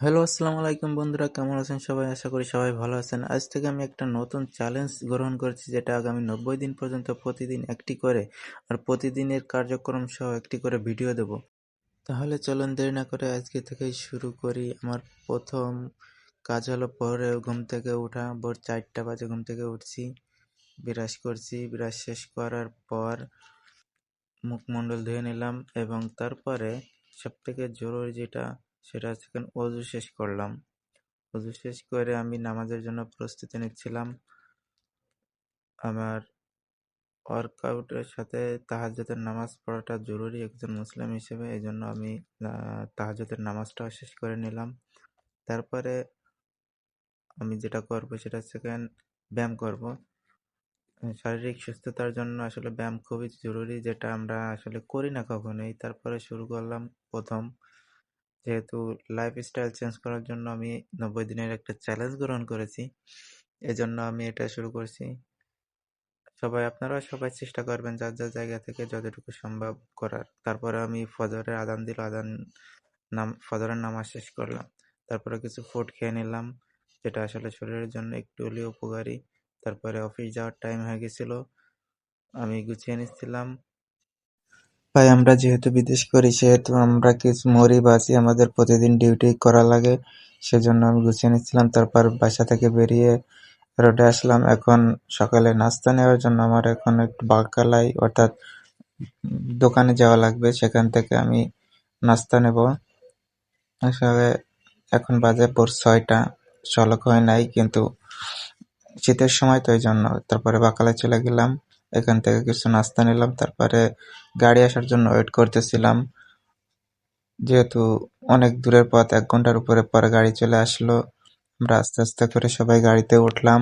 Hello আসসালামু আলাইকুম বন্ধুরা, কেমন আছেন সবাই? আশা করি সবাই ভালো আছেন। আজ থেকে আমি একটা নতুন চ্যালেঞ্জ গ্রহণ করেছি, যেটা আগামী নব্বই দিন পর্যন্ত প্রতিদিন একটি করে আর প্রতিদিনের কার্যক্রম সহ একটি করে ভিডিও দেব। তাহলে চলুন দেরি না করে আজকে থেকেই শুরু করি। আমার প্রথম কাজ হলো পরে ঘুম থেকে ওঠা। ভোর চারটা বাজে ঘুম থেকে উঠছি বিরাজ করছি। বিরাজ শেষ করার পর মুখমণ্ডল ধুয়ে নিলাম এবং তারপরে সবথেকে জরুরি যেটা সেটা হচ্ছে অজু শেষ করলাম। অজু শেষ করে আমি নামাজের জন্য প্রস্তুতি নিচ্ছিলাম। আমার ওয়ার্কআউটের সাথে তাহাজতের নামাজ পড়াটা জরুরি একজন মুসলিম হিসেবে এই জন্য আমি তাহাজতের নামাজটাও শেষ করে নিলাম। তারপরে আমি যেটা করব সেটা হচ্ছে ব্যায়াম করব। শারীরিক সুস্থতার জন্য আসলে ব্যায়াম খুবই জরুরি, যেটা আমরা আসলে করি না কখনোই। তারপরে শুরু করলাম প্রথম যেহেতু লাইফস্টাইল চেঞ্জ করার জন্য আমি নব্বই দিনের একটা চ্যালেঞ্জ গ্রহণ করেছি, এজন্য আমি এটা শুরু করছি। সবাই আপনারা সবাই চেষ্টা করবেন যার যার জায়গা থেকে যতটুকু সম্ভব করার। তারপরে আমি ফজরের আদান দিল, আদান নাম, ফজরের নামাজ শেষ করলাম। তারপরে কিছু ফুড খেয়ে নিলাম, যেটা আসলে শরীরের জন্য একটু হলেও উপকারী। তারপরে অফিস যাওয়ার টাইম হয়ে গেছিল, আমি গুছিয়ে নিচ্ছিলাম। ভাই, আমরা যেহেতু বিদেশ করি, সেহেতু আমরা কিছু মরি বাঁচি, আমাদের প্রতিদিন ডিউটি করা লাগে। সেজন্য আমি গুছিয়ে নিচ্ছিলাম, তারপর বাসা থেকে বেরিয়ে রোডে আসলাম। এখন সকালে নাস্তা নেওয়ার জন্য আমার এখন একটু বাকালাই, অর্থাৎ দোকানে যাওয়া লাগবে, সেখান থেকে আমি নাস্তা নেব। আসলে এখন বাজে ভোর ছয়টা, সলক হয় নাই, কিন্তু শীতের সময় তো এই জন্য। তারপরে বাকালায় চলে গেলাম। এখান থেকে কিছু নাস্তা নিলাম, তারপরে গাড়ি আসার জন্য ওয়েট করতেছিলাম। যেহেতু অনেক দূরের পথ, এক ঘণ্টার উপরে পরে গাড়ি চলে আসলো। আমরা আস্তে আস্তে করে সবাই গাড়িতে উঠলাম।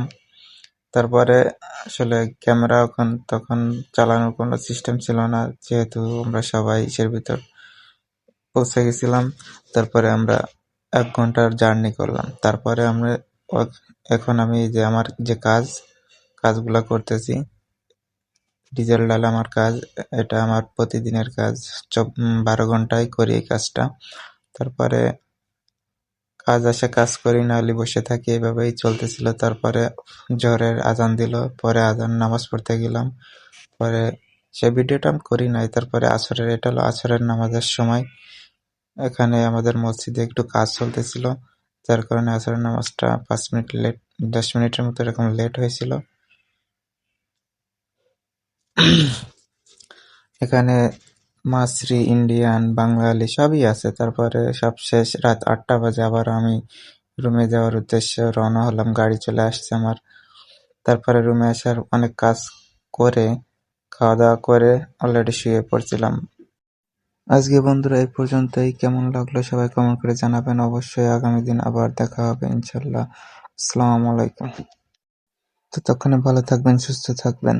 তারপরে আসলে ক্যামেরা ওখান তখন চালানোর কোনো সিস্টেম ছিল না, যেহেতু আমরা সবাই ইসের ভিতর পৌঁছে গেছিলাম। তারপরে আমরা এক ঘণ্টার জার্নি করলাম। তারপরে আমরা, এখন আমি যে আমার যে কাজ, কাজগুলো করতেছি ডিজেল ডাল আমার কাজ, এটা আমার প্রতিদিনের কাজ। চব বারো ঘন্টায় করি এই কাজটা। তারপরে কাজ আসে, কাজ করি, নাহলে বসে থাকি, এভাবেই চলতেছিল। তারপরে জ্বরের আজান দিল, পরে আজান নামাজ পড়তে গেলাম। পরে সে ভিডিওটা আমি করি নাই। তারপরে আসরের, এটা হলো আসরের নামাজের সময়। এখানে আমাদের মসজিদে একটু কাজ চলতেছিল। যার কারণে আসরের নামাজটা পাঁচ মিনিট লেট, দশ মিনিটের মতো এরকম লেট হয়েছিল। এখানে মাছরি, ইন্ডিয়ান, বাঙালি সবই আছে। তারপরে সব শেষ, রাত আটটা বাজে, আবার আমি রুমে যাওয়ার উদ্দেশ্যে রওনা হলাম, গাড়ি চলে আসছে আমার। তারপরে রুমে আসার অনেক কাজ করে খাওয়া দাওয়া করে অলরেডি শুয়ে পড়ছিলাম। আজকে বন্ধুরা, এই পর্যন্তই। কেমন লাগল সবাই কমেন্ট করে জানাবেন। অবশ্যই আগামী দিন আবার দেখা হবে ইনশাল্লাহ আসসালামু আলাইকুম। তো ততক্ষণে ভালো থাকবেন, সুস্থ থাকবেন।